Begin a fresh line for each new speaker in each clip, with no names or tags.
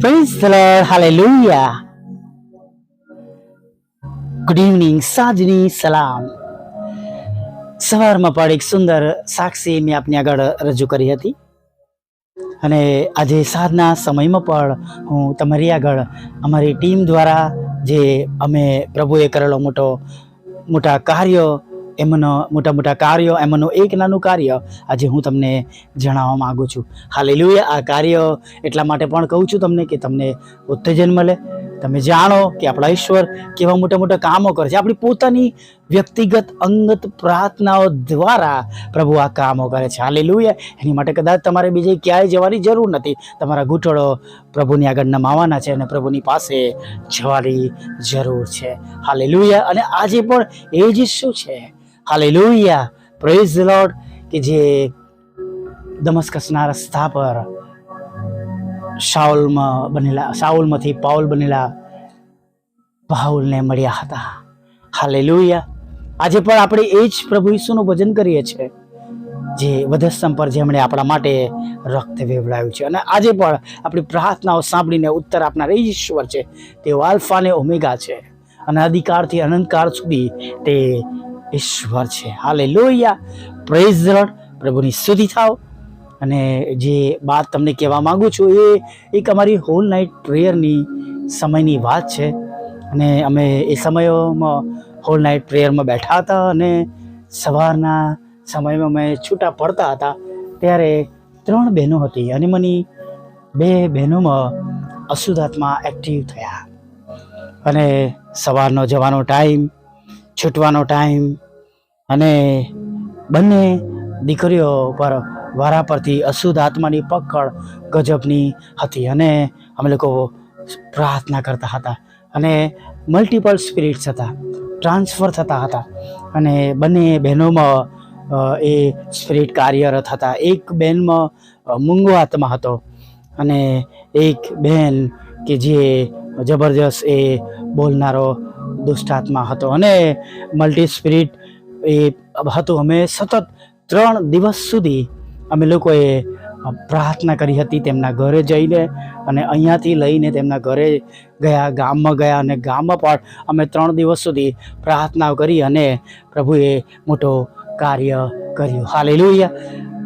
Praise the Lord. Hallelujah. Good evening સાંજની સલામ સવારમાં પણ એક સુંદર સાક્ષી મેં આપની આગળ રજૂ કરી હતી અને આજે સાંજના સમયમાં પણ હું તમારી આગળ અમારી ટીમ દ્વારા જે અમે પ્રભુએ કરેલો મોટો, મોટા કાર્યો એમનો મોટા મોટા કાર્યો, એમનું એક નાનું કાર્ય આજે હું તમને જણાવવા માગું છું. હાલેલુયા. આ કાર્ય એટલા માટે પણ કહું છું તમને કે તમને ઉત્તેજન મળે. તમે જાણો કે આપણા ઈશ્વર કેવા મોટા મોટા કામો કરે છે. આપણી પોતાની વ્યક્તિગત અંગત પ્રાર્થનાઓ દ્વારા પ્રભુ આ કામો કરે છે. હાલેલુયા. એની માટે કદાચ તમારે બીજે ક્યાંય જવાની જરૂર નથી. તમારા ઘૂંટડો પ્રભુની આગળ નમાવાના છે અને પ્રભુની પાસે જવાની જરૂર છે. હાલેલુયા. અને આજે પણ એ જ શું છે. હાલેલુયા પ્રેઝ લોર્ડ કે જે દમસ્કસના રસ્તા પર શાઉલમાં બનેલા, શાઉલમાંથી પાઉલ બનેલા પાઉલને મળ્યા હતા. હાલેલુયા આજે પણ આપણે એ જ પ્રભુ ઈસુનું ભજન કરીએ છીએ, જે વધસ્તંભ પર જેમણે આપણા માટે રક્ત વેવડાવ્યું છે. અને આજે પણ આપણી પ્રાર્થનાઓ સાંભળીને ઉત્તર આપનાર ઈશ્વર છે. તે આલ્ફા અને ઓમેગા છે. અને અધિકારથી અનંતકાળ સુધી તે ઈશ્વર છે. હાલે લોહિયા પ્રેઝ લોર્ડ પ્રભુની સ્તુતિ થાવ. અને જે વાત તમને કહેવા માગું છું એ, એક અમારી હોલ નાઇટ પ્રેયરની સમયની વાત છે. અને અમે એ સમયોમાં હોલ નાઇટ પ્રેયરમાં બેઠા હતા અને સવારના સમયમાં અમે છૂટા પડતા હતા. ત્યારે ત્રણ બહેનો હતી અને મને બે બહેનોમાં અશુદ્ધાત્મા એક્ટિવ થયા. અને સવારનો જવાનો ટાઈમ છૂટવાનો ટાઈમ અને બંને દીકરીઓ પર વારા પરથી અશુદ્ધ આત્માની પકડ ગજબની હતી અને અમે લોકો પ્રાર્થના કરતા હતા અને મલ્ટિપલ સ્પિરિટ્સ હતા ટ્રાન્સફર થતા હતા અને બંને બહેનોમાં એ સ્પિરિટ કાર્યરત હતા. એક બહેનમાં મૂંગો આત્મા હતો અને એક બહેન કે જે જબરજસ્ત એ બોલનારો દુષ્ટાત્મા હતો અને મલ્ટી સ્પિરિટ એ હતું. અમે સતત ત્રણ દિવસ સુધી અમે લોકોએ પ્રાર્થના કરી હતી તેમના ઘરે જઈને અને અહીંયાથી લઈને તેમના ઘરે ગયા, ગામમાં ગયા અને ગામમાં પણ અમે ત્રણ દિવસ સુધી પ્રાર્થના કરી અને પ્રભુએ મોટો કાર્ય કર્યું. હાલેલુયા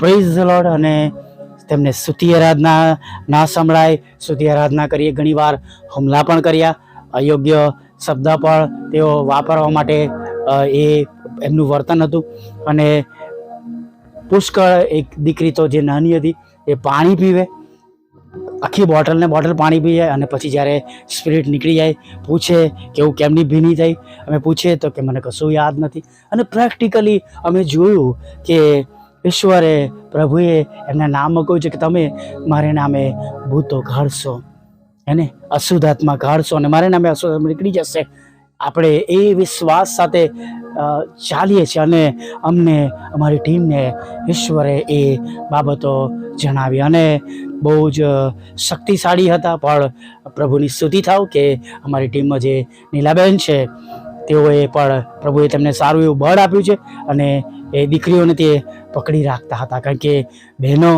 પ્રેઝ લોડ અને તેમને સ્તુતિ આરાધના ના સંભળાય. સ્તુતિ આરાધના કરીએ. ઘણીવાર હુમલા પણ કર્યા. અયોગ્ય શબ્દ પણ તેઓ વાપરવા માટે એ એમનું વર્તન હતું. અને પુષ્કળ એક દીકરી તો જે નાની હતી, એ પાણી પીવે. આખી બોટલને બોટલ પાણી પી જાય અને પછી જ્યારે સ્પિરિટ નીકળી જાય, પૂછે કે એવું કેમની ભીની થઈ? અમે પૂછીએ તો કે મને કશું યાદ નથી. અને પ્રેક્ટિકલી અમે જોયું કે ઈશ્વરે પ્રભુએ એમના નામ કહ્યું છે કે તમે મારે નામે ભૂતો કાઢશો એને અશુદ્ધ આત્મા કાઢશો અને મારે નામે અશુદ્ધ આત્મા નીકળી જશે. આપણે એ વિશ્વાસ સાથે ચાલીએ છીએ અને અમને અમારી ટીમને ઈશ્વરે એ બાબતો જણાવી. અને બહુ જ શક્તિશાળી હતા, પણ પ્રભુની સ્તુતિ થાવ કે અમારી ટીમમાં જે નીલાબેન છે, તેઓએ પણ પ્રભુએ તેમને સારું એવું બળ આપ્યું છે અને એ દીકરીઓને તે પકડી રાખતા હતા. કારણ કે બહેનો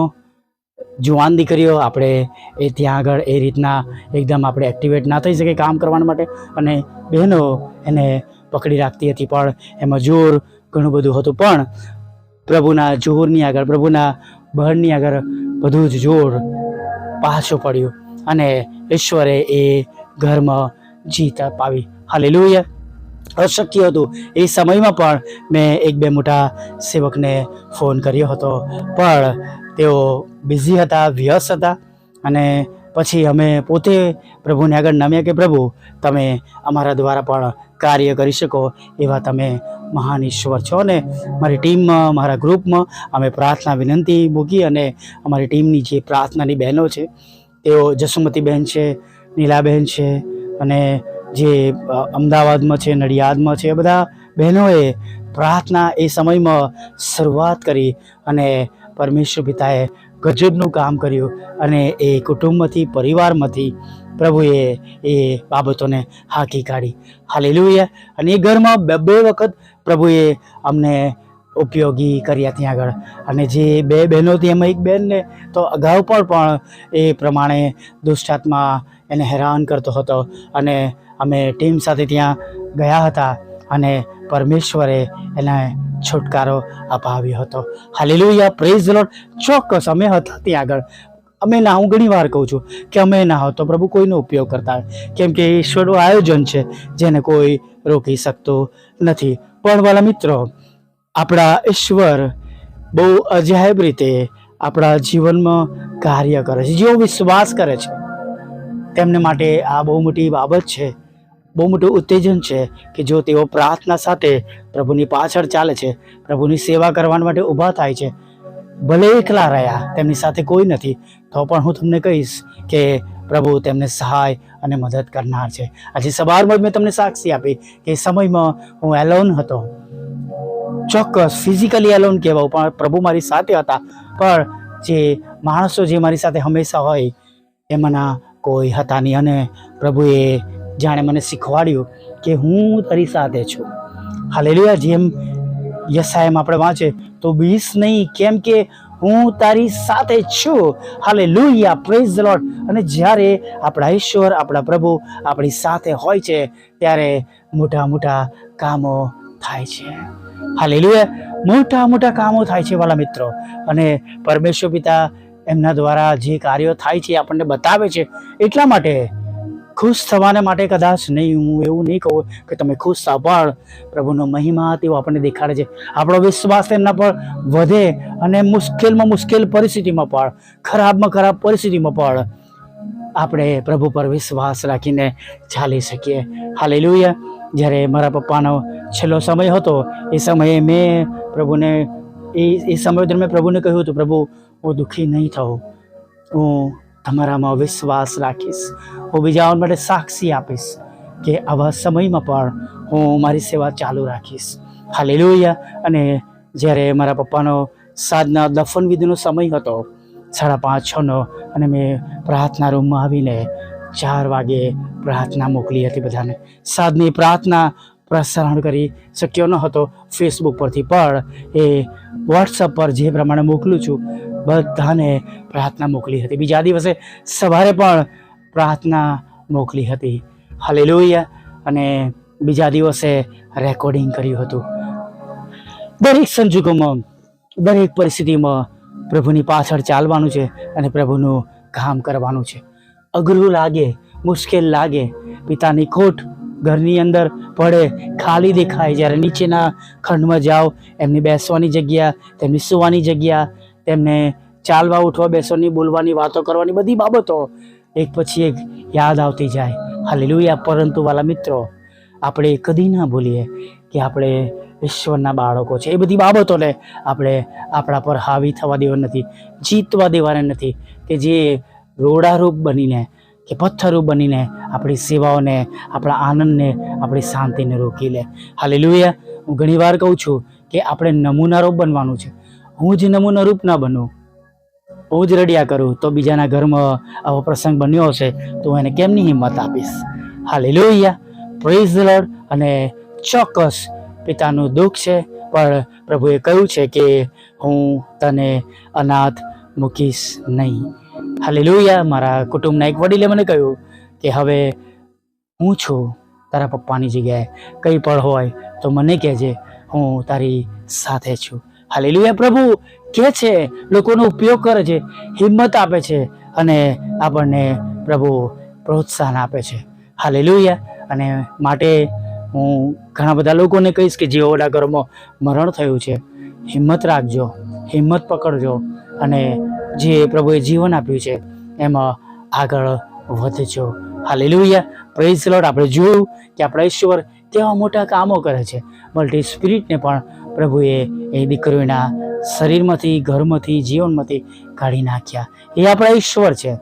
જુવાન દીકરીઓ, આપણે એ ત્યાં આગળ એ રીતના એકદમ આપણે એક્ટિવેટ ના થઈ શકે કામ કરવા માટે. અને બહેનો એને પકડી રાખતી હતી, પણ એમાં જોર ઘણું બધું હતું. પણ પ્રભુના જોરની આગળ, પ્રભુના બળની આગળ બધું જ જોર પાછું પડ્યું અને ઈશ્વરે એ ઘરમાં જીત અપાવી. હાલેલુયા. અશક્ય હતું. એ સમયમાં પણ મેં એક બે મોટા સેવકને ફોન કર્યો હતો. પણ તેઓ બિઝી હતા, વ્યસ્ત હતા અને પછી અમે પોતે પ્રભુને આગળ નમ્યા કે, પ્રભુ, તમે અમારા દ્વારા પણ કાર્ય કરી શકો એવા તમે મહાન ઈશ્વર છો. ને મારી ટીમમાં, મારા ગ્રુપમાં અમે પ્રાર્થના વિનંતી મૂકી અને અમારી ટીમની જે પ્રાર્થનાની બહેનો છે, તેઓ જસુમતી બહેન છે નીલાબહેન છે અને જે અમદાવાદમાં છે, નડિયાદમાં છે, એ બધા બહેનોએ પ્રાર્થના એ સમયમાં શરૂઆત કરી અને પરમેશ્વર પિતાએ ગજબનું કામ કર્યું અને એ કુટુંબમાંથી, પરિવારમાંથી પ્રભુએ એ બાબતોને હાકી કાઢી. હાલેલુયા. અને એ ઘરમાં બે બે વખત પ્રભુએ અમને ઉપયોગી કર્યા ત્યાં આગળ. અને જે બે બહેનો હતી, એમાં એક બહેનને તો અગાઉ પણ પણ એ પ્રમાણે દુષ્ટાત્મા એને હેરાન કરતો હતો. અને અમે ટીમ સાથે ત્યાં ગયા હતા. અને પરમેશ્વરે એને છુટકારો અપાવ્યો હતો. હાલેલુયા પ્રેઝ લોટ ચોક્કસ અમે હતા ત્યાં આગળ. અમે ના, હું ઘણી વાર કહું છું કે અમે ના હોત પ્રભુ કોઈનો ઉપયોગ કરતા હોય. કેમ કે ઈશ્વરનું આયોજન છે, જેને કોઈ રોકી શકતો નથી. પણ વાલા મિત્રો, આપણા ઈશ્વર બહુ અજાયબ રીતે આપણા જીવનમાં કાર્ય કરે છે. જેઓ વિશ્વાસ કરે છે, તેમને માટે આ બહુ મોટી બાબત છે. બહુ મોટું ઉત્તેજન છે કે જો તેઓ પ્રાર્થના સાથે પ્રભુની પાછળ ચાલે છે, પ્રભુની સેવા કરવા માટે ઊભા થાય છે, ભલે એકલા રહ્યા, તેમની સાથે કોઈ નથી, તો પણ હું તમને કહીશ કે પ્રભુ તેમને સહાય અને મદદ કરનાર છે. આજે સવારમાં મેં તમને સાક્ષી આપી કે સમયમાં હું એલોન હતો. ચોક્કસ ફિઝિકલી એલોન કહેવાઉં પણ પ્રભુ મારી સાથે હતા. પણ જે માણસો જે મારી સાથે હંમેશા હોય, એમાંના કોઈ હતા નહીં અને પ્રભુએ જાણે મને શીખવાડ્યું કે હું તારી સાથે છું. હાલેલુયા, જેમ યસાયમ આપણે વાંચે, તો બીસ નહીં, કેમ કે હું તારી સાથે છું. હાલે લુયા પ્રેઝ લોર્ડ અને જ્યારે આપણા ઈશ્વર, આપણા પ્રભુ આપણી સાથે હોય છે, ત્યારે મોટા મોટા કામો થાય છે. હાલે મોટા મોટા કામો થાય છે વાલા મિત્રો. અને પરમેશ્વર પિતા એમના દ્વારા જે કાર્યો થાય છે આપણને બતાવે છે. એટલા માટે ખુશ થવાને માટે કદાચ નહીં, હું એવું નહીં કહું કે તમે ખુશ થાવ, પણ પ્રભુનો મહિમા તેવો આપણને દેખાડે છે. આપણો વિશ્વાસ તેમના પર વધે અને મુશ્કેલમાં મુશ્કેલ પરિસ્થિતિમાં પણ, ખરાબમાં ખરાબ પરિસ્થિતિમાં પણ આપણે પ્રભુ પર વિશ્વાસ રાખીને ચાલી શકીએ. હાલેલુયા. જ્યારે મારા પપ્પાનો છેલ્લો સમય હતો, એ સમયે મેં પ્રભુને, એ એ સમય દરમિયાન પ્રભુને કહ્યું હતું, પ્રભુ, હું દુઃખી નહીં થઉં. હું તમારામાં વિશ્વાસ રાખીશ. હું બીજાઓ માટે સાક્ષી આપીશ કે આવા સમયમાં પણ હું મારી સેવા ચાલુ રાખીશ. હાલેલુયા. અને જ્યારે મારા પપ્પાનો સાંજના દફન વિધિનો સમય હતો, સાડા પાંચ છનો અને મેં પ્રાર્થના રૂમમાં આવીને ચાર વાગે પ્રાર્થના મોકલી હતી બધાને. સાંજની પ્રાર્થના પ્રસારણ કરી શક્યો ન હતો ફેસબુક પરથી, પણ એ વોટ્સઅપ પર જે પ્રમાણે મોકલું છું, બધાને પ્રાર્થના મોકલી હતી. બીજા દિવસે સવારે પણ પ્રાર્થના મોકલી હતી. હાલેલુયા. અને બીજા દિવસે રેકોર્ડિંગ કર્યું હતું. દરેક સંજોગોમાં, દરેક પરિસ્થિતિમાં પ્રભુની પાછળ ચાલવાનું છે અને પ્રભુનું કામ કરવાનું છે. અઘરું લાગે, મુશ્કેલ લાગે. પિતાની ખોટ ઘરની અંદર પડે, ખાલી દેખાય. જ્યારે નીચેના ખંડમાં જાઓ, એમની બેસવાની જગ્યા, તેમની સુવાની જગ્યા, તેમને ચાલવા, ઉઠવા, બેસવાની, બોલવાની, વાતો કરવાની બધી બાબતો એક પછી એક યાદ આવતી જાય. હાલેલુયા. પરંતુ વાલા મિત્રો, આપણે કદી ના ભૂલીએ કે આપણે ઈશ્વરના બાળકો છે. એ બધી બાબતોને આપણે આપણા પર હાવી થવા દેવા નથી, જીતવા દેવાના નથી કે જે રોડારૂપ બનીને કે પથ્થરરૂપ બનીને આપણી સેવાઓને, આપણા આનંદને, આપણી શાંતિને રોકી લે. હાલેલુયા. હું ઘણીવાર કહું છું કે આપણે નમૂનારૂપ બનવાનું છે. હું જ નમૂનારૂપ ના બનું. હું જ રડ્યા કરું, તો બીજાના ઘરમાં આવો પ્રસંગ બન્યો હશે, તો હું એને કેમની હિંમત આપીશ? હાલેલુયા. પ્રેઝ લડ અને ચોક્કસ પિતાનું દુઃખ છે, પણ પ્રભુએ કહ્યું છે કે હું તને અનાથ મૂકીશ નહીં. હાલેલુયા. મારા કુટુંબના એક વડીલે મને કહ્યું કે હવે હું છું તારા પપ્પાની જગ્યાએ. કંઈ પણ હોય તો મને કહેજે, હું તારી સાથે છું. હાલેલુયા પ્રભુ. કે છે, લોકોનો ઉપયોગ કરે છે, હિંમત આપે છે અને આપણને પ્રભુ પ્રોત્સાહન આપે છે. હાલે અને માટે હું ઘણા બધા લોકોને કહીશ કે જેઓના ઘરમાં મરણ થયું છે, હિંમત રાખજો, હિંમત પકડજો અને જે પ્રભુએ જીવન આપ્યું છે, એમાં આગળ વધજો. હાલેલુયા. પ્રેઝ લોટ આપણે જોયું કે આપણા ઈશ્વર કેવા મોટા કામો કરે છે. મલ્ટી સ્પિરિટને પણ પ્રભુએ એ દીકરીઓના શરીરમાંથી, ઘરમાંથી, જીવનમાંથી કાઢી નાખ્યા. એ આપણા ઈશ્વર છે.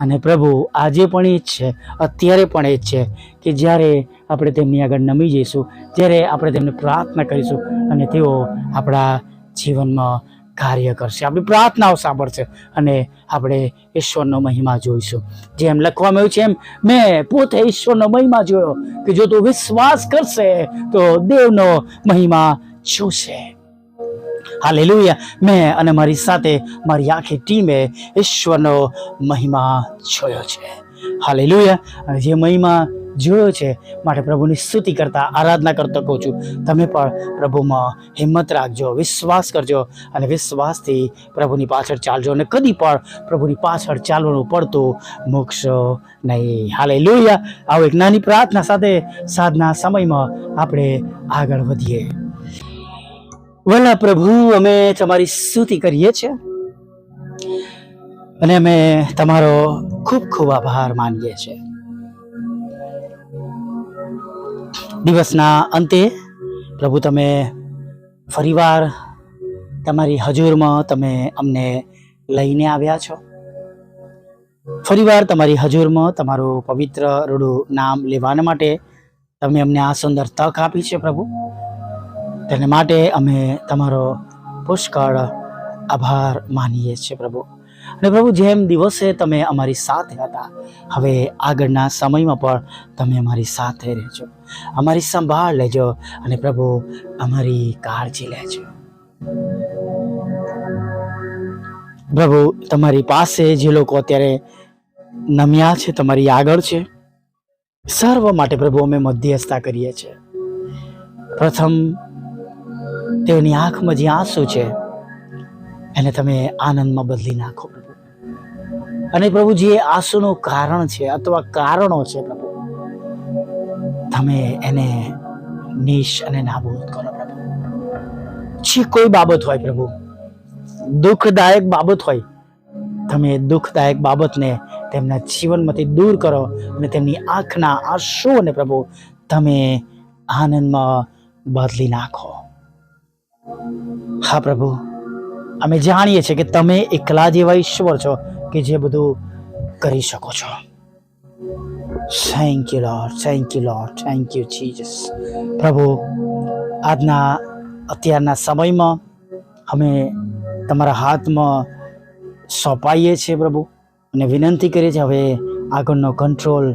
અને પ્રભુ આજે પણ એ જ છે. અત્યારે પણ એ જ છે કે જ્યારે આપણે તેમની આગળ નમી જઈશું, ત્યારે આપણે તેમને પ્રાર્થના કરીશું અને તેઓ આપણા જીવનમાં કાર્ય કરશે. આપણી પ્રાર્થનાઓ સાંભળશે અને આપણે ઈશ્વરનો મહિમા જોઈશું. જેમ લખવામાં આવ્યું છે એમ, મેં પોતે ઈશ્વરનો મહિમા જોયો કે જો તું વિશ્વાસ કરશે તો દેવનો મહિમા જોશે. હાલેલુયા. મેં અને મારી સાથે મારી આખી ટીમે ઈશ્વરનો મહિમા જોયો છે. હાલેલુયા. અને જે મહિમા જોયો છે, માટે પ્રભુની સ્તુતિ કરતા આરાધના કરતો કહું છું. તમે પણ પ્રભુમાં હિંમત રાખજો, વિશ્વાસ કરજો અને વિશ્વાસથી પ્રભુની પાછળ ચાલજો અને કદી પણ પ્રભુની પાછળ ચાલવાનું પડતું મૂકશો નહીં. હાલે લોહિયા આવો એક નાની પ્રાર્થના સાથે સાધના સમયમાં આપણે આગળ વધીએ. વલ્લા પ્રભુ, અમે તમારી સ્તુતિ કરીએ છીએ. અને અમે તમારો ખૂબ ખૂબ આભાર માનીએ છીએ. દિવસના અંતે પ્રભુ, તમે ફરીવાર તમારી હજુરમાં તમે અમને લઈને આવ્યા છો. ફરીવાર તમારી હજુરમાં તમારું પવિત્ર રૂડું નામ લેવાના માટે તમે અમને આ સુંદર તક આપી છે પ્રભુ. તેને માટે અમે તમારો પુષ્કળ આભાર માનીએ છીએ પ્રભુ. અને પ્રભુ જેમ દિવસે તમે અમારી સાથે હતા હવે આગળના સમયમાં પણ તમે અમારી સાથે રહેજો. અમારી સંભાળ લેજો અને પ્રભુ અમારી કાળજી લેજો. પ્રભુ તમારી પાસે જે લોકો અત્યારે નમ્યા છે તમારી આગળ છે સર્વ માટે પ્રભુ અમે મધ્યસ્થતા કરીએ છીએ. પ્રથમ તેઓની આંખમાં જે આંસુ છે, એને તમે આનંદમાં બદલી નાખો. પ્રભુ અને પ્રભુ જે આંસુનું કારણ છે અથવા કારણો છે પ્રભુ. તમે એને નિશ અને નાબૂદ કરો પ્રભુ. જે કોઈ બાબત હોય પ્રભુ, દુઃખદાયક બાબત હોય, તમે દુઃખદાયક બાબતને તેમના જીવનમાંથી દૂર કરો અને તેમની આંખના આંસુઓને પ્રભુ તમે આનંદમાં બદલી નાખો. હા, પ્રભુ. અમે જાણીએ છીએ કે તમે એકલા જેવા ઈશ્વર છો કે જે બધું કરી શકો છો. Thank you Lord thank you Lord thank you Jesus પ્રભુ, આજના, અત્યારના સમયમાં અમે તમારા હાથમાં સોંપાઈએ છીએ, પ્રભુ, અને વિનંતી કરીએ છીએ, હવે આગળનો કંટ્રોલ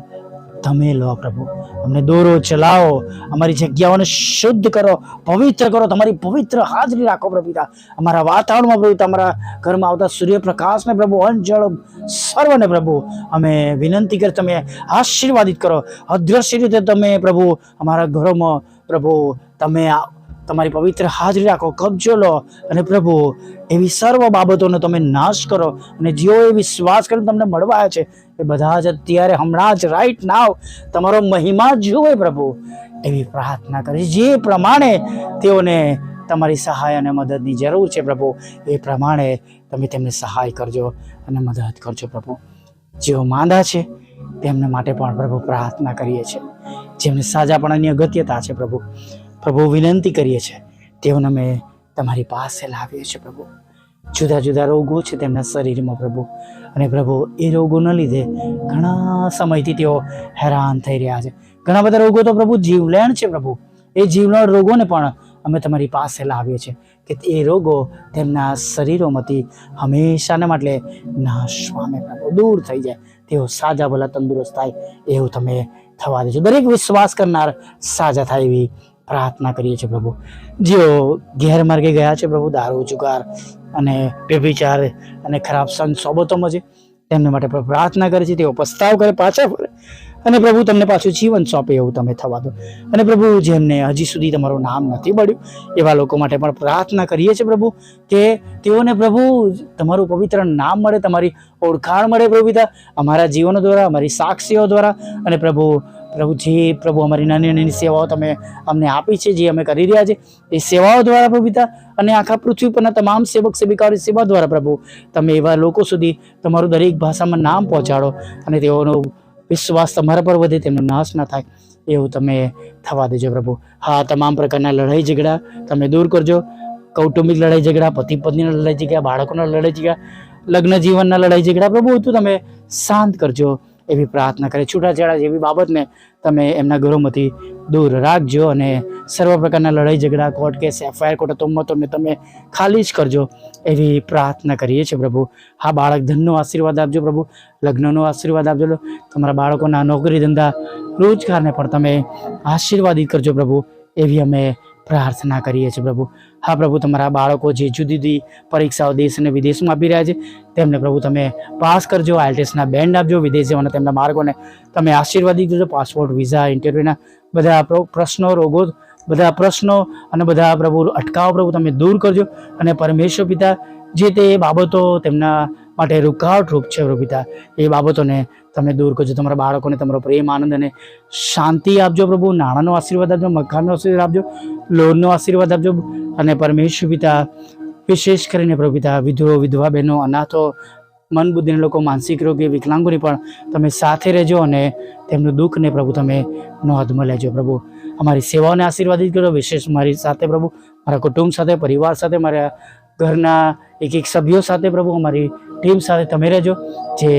તમે લો પ્રભુ. અમને દોરો ચલાવો, અમારી જગ્યાઓને શુદ્ધ કરો, પવિત્ર કરો, તમારી પવિત્ર હાજરી રાખો પ્રભુ અમારા વાતાવરણમાં પ્રભુ તમારા ઘરમાં આવતા સૂર્યપ્રકાશને પ્રભુ, અંજળ સર્વને પ્રભુ, અમે વિનંતી કરી તમે આશીર્વાદિત કરો. અદ્રશ્ય રીતે તમે પ્રભુ, અમારા ઘરોમાં પ્રભુ, તમે તમારી પવિત્ર હાજરી રાખો, કબજો લો અને પ્રભુ, એવી સર્વ બાબતોનો તમે નાશ કરો અને જેઓ એ વિશ્વાસ કરીને તમને મળવા આવ્યા છે, એ બધા જ અત્યારે હમણાં જ રાઈટ નાવ તમારો મહિમા જુએ પ્રભુ. એવી પ્રાર્થના કરી, જે પ્રમાણે તેઓને તમારી સહાય અને મદદની જરૂર છે પ્રભુ, એ પ્રમાણે તમે તેમને સહાય કરજો અને મદદ કરજો પ્રભુ. જેઓ માંદા છે, તેમના માટે પણ પ્રભુ પ્રાર્થના કરીએ છીએ. જેમને સાજાપણાની અગત્યતા છે પ્રભુ. પ્રભુ વિનંતી કરીએ છીએ. તેઓને અમે તમારી પાસે લાવીએ છીએ પ્રભુ. જુદા જુદા રોગો છે તેમના શરીરમાં પ્રભુ. અને પ્રભુ, એ રોગોના લીધે ઘણા સમયથી તેઓ હેરાન થઈ રહ્યા છે. ઘણા બધા રોગો તો પ્રભુ જીવલેણ છે પ્રભુ. એ જીવલેણ રોગોને પણ અમે તમારી પાસે લાવીએ છીએ કે એ રોગો તેમના શરીરોમાંથી હંમેશાને માટે નાશ પામે પ્રભુ. દૂર થઈ જાય. તેઓ સાજા ભલા તંદુરસ્ત થાય. એવું તમે થવા દેજો. દરેક વિશ્વાસ કરનાર સાજા થાય એવી પ્રાર્થના કરીએ છીએ પ્રભુ. જેઓ ગેરમાર્ગે ગયા છે પ્રભુ, દારૂ, જુગાર અને વ્યભિચાર અને ખરાબ સંત સોબતોમાં છે, તેમને માટે પ્રાર્થના કરે છે, તેઓ પસ્તાવ કરે, પાછા ફરે. અને પ્રભુ તમને પાછું જીવન સોંપે એવું તમે થવા દો. અને પ્રભુ જેમને હજી સુધી તમારું નામ નથી મળ્યું, એવા લોકો માટે પણ પ્રાર્થના કરીએ છીએ પ્રભુ કે તેઓને પ્રભુ તમારું પવિત્ર નામ મળે, તમારી ઓળખાણ મળે પ્રભુ પિતા. અમારા જીવનો દ્વારા, અમારી સાક્ષીઓ દ્વારા અને પ્રભુ પ્રભુ, જે પ્રભુ અમારી નાની નાની સેવાઓ તમે અમને આપી છે, જે અમે કરી રહ્યા છે એ સેવાઓ દ્વારા પ્રભુ પિતા અને આખા પૃથ્વી પરના તમામ સેવક, સેવિકાઓની સેવા દ્વારા પ્રભુ, તમે એવા લોકો સુધી તમારું દરેક ભાષામાં નામ પહોંચાડો અને તેઓનો વિશ્વાસ તમારા પર વધે, તેમનો નાશ ના થાય, એવું તમે થવા દેજો પ્રભુ. હા, તમામ પ્રકારના લડાઈ ઝઘડા તમે દૂર કરજો. કૌટુંબિક લડાઈ ઝઘડા પતિ પત્નીના લડાઈ ઝઘડા, બાળકોના લડાઈ ઝઘડા લગ્ન જીવનના લડાઈ ઝઘડા, પ્રભુ, તું તમે શાંત કરજો. એવી પ્રાર્થના કરે. છૂટાછેડા જેવી બાબતને તમે એમના ઘરોમાંથી દૂર રાખજો અને સર્વ પ્રકારના લડાઈ ઝઘડા કોર્ટ કેસ એફઆઈઆર કોર્ટ તોમતોને તમે ખાલી જ કરજો એવી પ્રાર્થના કરીએ છીએ પ્રભુ. હા બાળક ધનનો આશીર્વાદ આપજો પ્રભુ. લગ્નનો આશીર્વાદ આપજો. તમારા બાળકોના નોકરી ધંધા રોજગારને પણ તમે આશીર્વાદિત કરજો પ્રભુ. એવી અમે પ્રાર્થના કરીએ છીએ પ્રભુ. હા પ્રભુ, તમારા બાળકો જે જુદી જુદી પરીક્ષાઓ દેશ અને વિદેશમાં આપી રહ્યા છે, તેમને પ્રભુ તમે પાસ કરજો, આઈએલટીએસના બેન્ડ આપજો, વિદેશ જવાના તેમના માર્ગોને તમે આશીર્વાદી કરજો પાસપોર્ટ વિઝા ઇન્ટરવ્યૂના બધા પ્ર- પ્રશ્નો, રોગો, બધા પ્રશ્નો અને બધા પ્રભુ અટકાવો પ્રભુ તમે દૂર કરજો. અને પરમેશ્વર પિતા જે તે બાબતો તેમના માટે રૂકાવટરૂપ છે પ્રભુ એ બાબતોને તમે દૂર કરજો. તમારા બાળકોને, તમારો પ્રેમ, આનંદ અને શાંતિ આપજો પ્રભુ. નાણાંનો આશીર્વાદ આપજો, મકાનનો આશીર્વાદ આપજો, લોનનો આશીર્વાદ આપજો અને પરમેશ્વર પિતા, વિશેષ કરીને પ્રભુ પિતા વિધવો વિધવા બહેનો, અનાથો મન બુદ્ધિના લોકો, માનસિક રોગી, વિકલાંગોની પણ તમે સાથે રહેજો અને તેમનું દુઃખને પ્રભુ તમે નોંધમાં લેજો પ્રભુ. અમારી સેવાઓને આશીર્વાદિત કરો. વિશેષ મારી સાથે પ્રભુ, મારા કુટુંબ સાથે, પરિવાર સાથે, મારા ઘરના એક એક સભ્યો સાથે પ્રભુ, અમારી ટીમ સાથે તમે રહેજો. જે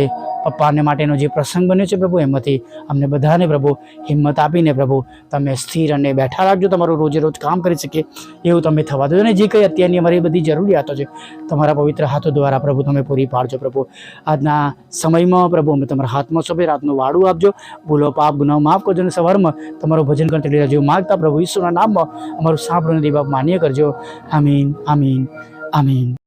પપ્પાને માટેનો જે પ્રસંગ બન્યો છે પ્રભુ, એમાંથી અમને બધાને પ્રભુ હિંમત આપીને પ્રભુ તમે સ્થિર અને બેઠા રાખજો. તમારું રોજે રોજ કામ કરી શકીએ એવું તમે થવા દો. અને જે કંઈ અત્યારની અમારી બધી જરૂરિયાતો છે, તમારા પવિત્ર હાથો દ્વારા પ્રભુ તમે પૂરી પાડજો પ્રભુ. આજના સમયમાં પ્રભુ અમે તમારા હાથમાં સોંપી રાતનું વાડું આપજો. ભૂલો, પાપ, ગુનાઓ માફ કરજો અને સવારમાં તમારું ભજન કરતી રહેજો માગતા પ્રભુ ઈશ્વરના નામમાં અમારું સાંભળો દેવા માન્ય કરજો. આમીન આમીન આમીન.